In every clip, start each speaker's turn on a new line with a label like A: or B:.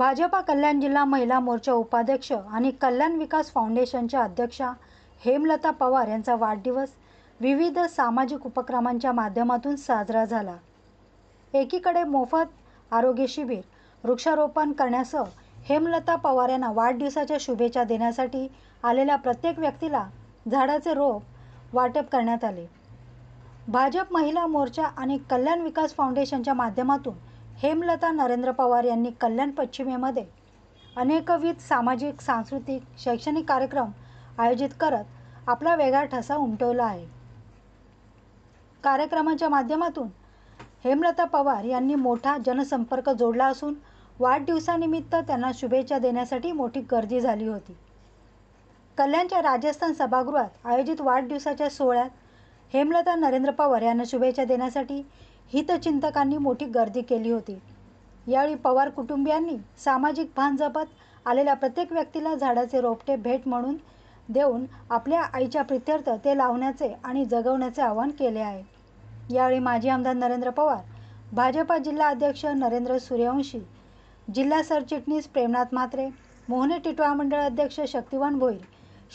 A: भाजपा कल्याण जिल्हा महिला मोर्चा उपाध्यक्ष आणि कल्याण विकास फाउंडेशनच्या अध्यक्षा हेमलता पवार यांचा वाढदिवस विविध सामाजिक उपक्रमांच्या माध्यमातून साजरा झाला. एकीकडे मोफत आरोग्य शिबिर वृक्षारोपण करण्यासह हेमलता पवार यांना वाढदिवसाच्या शुभेच्छा देण्यासाठी आलेल्या प्रत्येक व्यक्तीला झाडाचे रोप वाटप करण्यात आले. भाजप महिला मोर्चा आणि कल्याण विकास फाउंडेशनच्या माध्यमातून हेमलता नरेंद्र पवार यांनी कल्याण पश्चिमेमध्ये अनेकविध सामाजिक सांस्कृतिक शैक्षणिक कार्यक्रम आयोजित करत आपला वेगळा ठसा उमटवला आहे. कार्यक्रमाच्या माध्यमातून हेमलता पवार यांनी मोठा जनसंपर्क जोडला असून वाढदिवसानिमित्त त्यांना शुभेच्छा देण्यासाठी मोठी गर्दी झाली होती. कल्याणच्या राजस्थान सभागृहात आयोजित वाढदिवसाच्या सोहळ्यात हेमलता नरेंद्र पवार यांना शुभेच्छा देण्यासाठी हितचिंतकांनी मोठी गर्दी केली होती. यावेळी पवार कुटुंबियांनी सामाजिक भान जपत आलेल्या प्रत्येक व्यक्तीला झाडाचे रोपटे भेट म्हणून देऊन आपल्या आईच्या प्रित्यर्थ ते लावण्याचे आणि जगवण्याचे आवाहन केले आहे. यावेळी माजी आमदार नरेंद्र पवार भाजपा जिल्हा अध्यक्ष नरेंद्र सूर्यवंशी जिल्हा सरचिटणीस प्रेमनाथ म्हात्रे मोहने टिटवा मंडळ अध्यक्ष शक्तिवान भोईर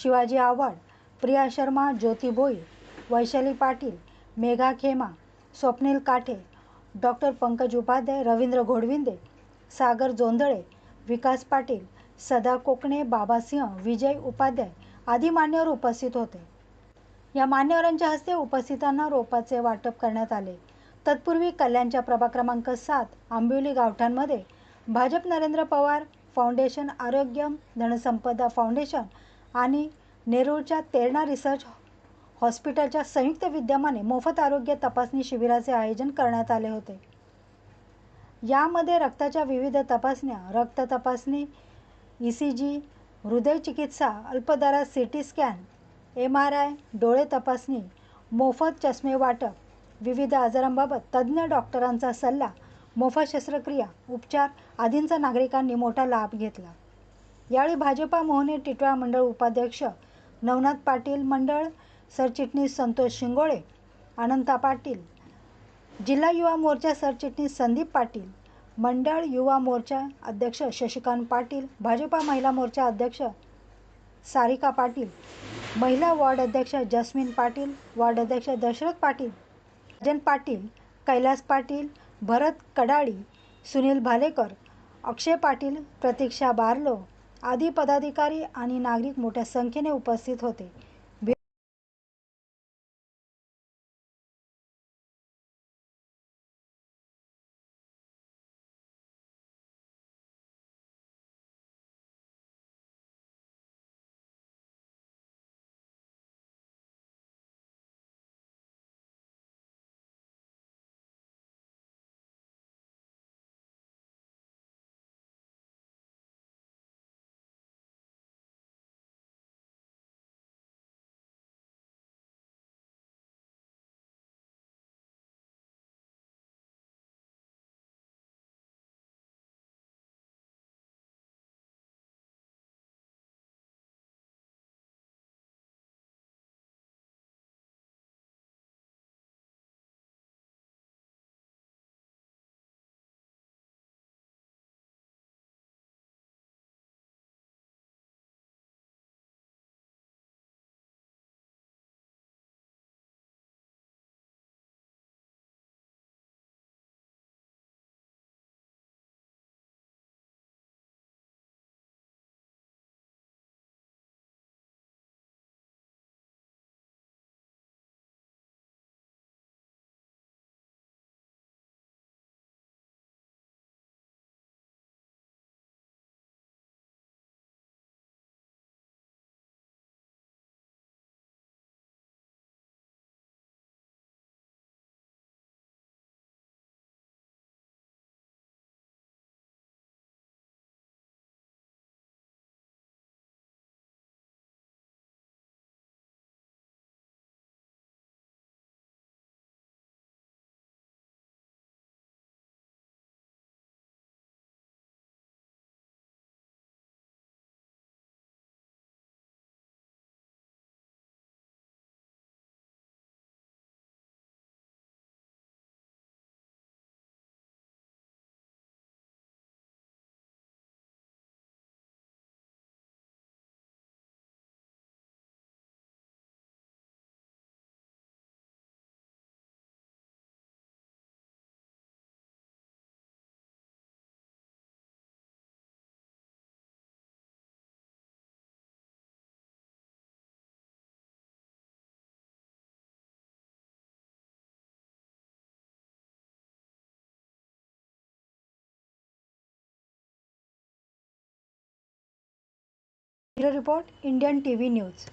A: शिवाजी आव्हाड प्रिया शर्मा ज्योती भोईर वैशाली पाटील मेघा खेमा स्वप्नील काठे डॉक्टर पंकज उपाध्याय रवींद्र घोडविंदे सागर जोंधळे विकास पाटील सदा कोकणे बाबासिंह विजय उपाध्याय आदी मान्यवर उपस्थित होते. या मान्यवरांच्या हस्ते उपस्थितांना रोपाचे वाटप करण्यात आले. तत्पूर्वी कल्याणच्या प्रभाग क्रमांक सात आंबिवली गावठाणमध्ये भाजप नरेंद्र पवार फाउंडेशन आरोग्य धनसंपदा फाउंडेशन आणि नेरूळच्या तेरणा रिसर्च हॉस्पिटलच्या संयुक्त विद्यमाने मोफत आरोग्य तपासणी शिबिराचे आयोजन करण्यात आले होते. यामध्ये रक्ताच्या विविध तपासण्या रक्त तपासणी ई सी जी हृदय चिकित्सा अल्पदरात C T scan M R I डोळे तपासणी मोफत चष्मे वाटप विविध आजारांबाबत तज्ज्ञ डॉक्टरांचा सल्ला मोफत शस्त्रक्रिया उपचार आदींचा नागरिकांनी मोठा लाभ घेतला. यावेळी भाजपा मोहने टिटवा मंडळ उपाध्यक्ष नवनाथ पाटील मंडळ सरचिटणीस संतोष शिंगोळे अनंता पाटील जिल्हा युवा मोर्चा सरचिटणीस संदीप पाटील मंडळ युवा मोर्चा अध्यक्ष शशिकांत पाटील भाजपा महिला मोर्चा अध्यक्ष सारिका पाटील महिला वार्ड अध्यक्ष जस्मिन पाटील वार्ड अध्यक्ष दशरथ पाटील अजन पाटील कैलास पाटील भरत कडाळी सुनील भालेकर अक्षय पाटील प्रतीक्षा बारलो आदी पदाधिकारी आणि नागरिक मोठ्या संख्येने उपस्थित होते. Report, Indian TV News.